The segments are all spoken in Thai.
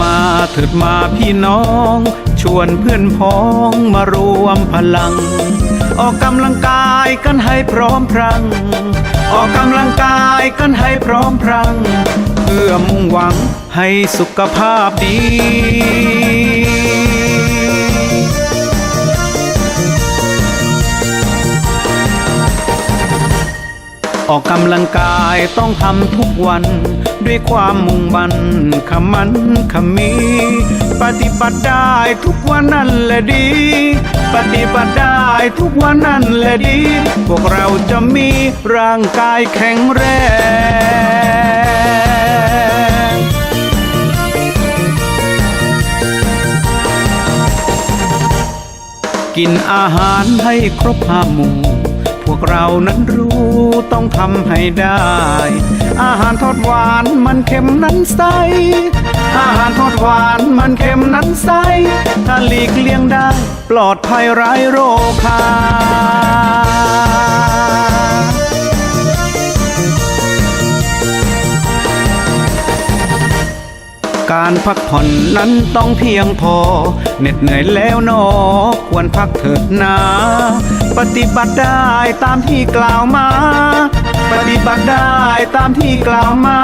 มาเถิดมาพี่น้อง ชวนเพื่อนพ้องมารวมพลัง ออกกำลังกายกันให้พร้อมพรัง ออกกำลังกายกันให้พร้อมพรัง เพื่อมุ่งหวังให้สุขภาพดี ออกกำลังกายต้องทำทุกวัน ด้วยความมุ่งมั่นขมันขมี ปฏิบัติได้ทุกวันนั่นแหละดี ปฏิบัติได้ทุกวันนั่นแหละดี พวกเราจะมีร่างกายแข็งแรงกินอาหารให้ครบห้าหมู่ วกเรานั้นรู้ต้องทำให้ได้ อาหารทอดหวานมันเค็มนั้นใส อาหารทอดหวานมันเค็มนั้นใส ถ้าหลีกเลี่ยงได้ ปลอดภัยไร้โรคภัย การพักผ่อนนั้นต้องเพียงพอ เหน็ดเหนื่อยแล้วนอควรพักเถิดนา ปฏิบัติได้ตามที่กล่าวมา ปฏิบัติได้ตามที่กล่าวมา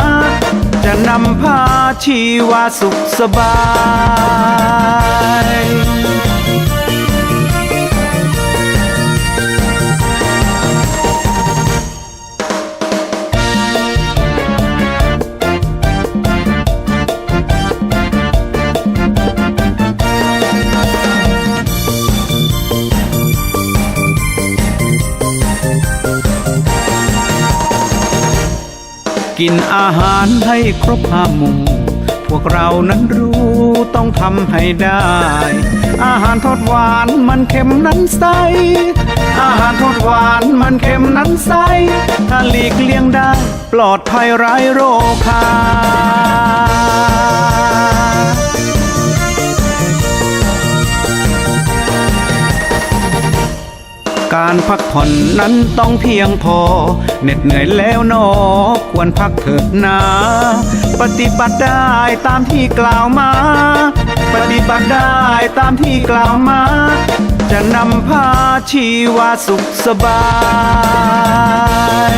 จะนำพาชีวาสุขสบาย กินอาหารให้ครบห้าหมู่พวกเรานั้นรู้ต้องทำให้ได้ อาหารทอดหวานมันเค็มนั้นใส อาหารทอดหวานมันเค็มนั้นใส ถ้าหลีกเลี่ยงได้ ปลอดภัยไร้โรคา การพักผ่อนนั้นต้องเพียงพอเหน็ดเหนื่อยแล้วนอควรพักเถิดนาปฏิบัติได้ตามที่กล่าวมา ปฏิบัติได้ตามที่กล่าวมา จะนำพาชีวาสุขสบาย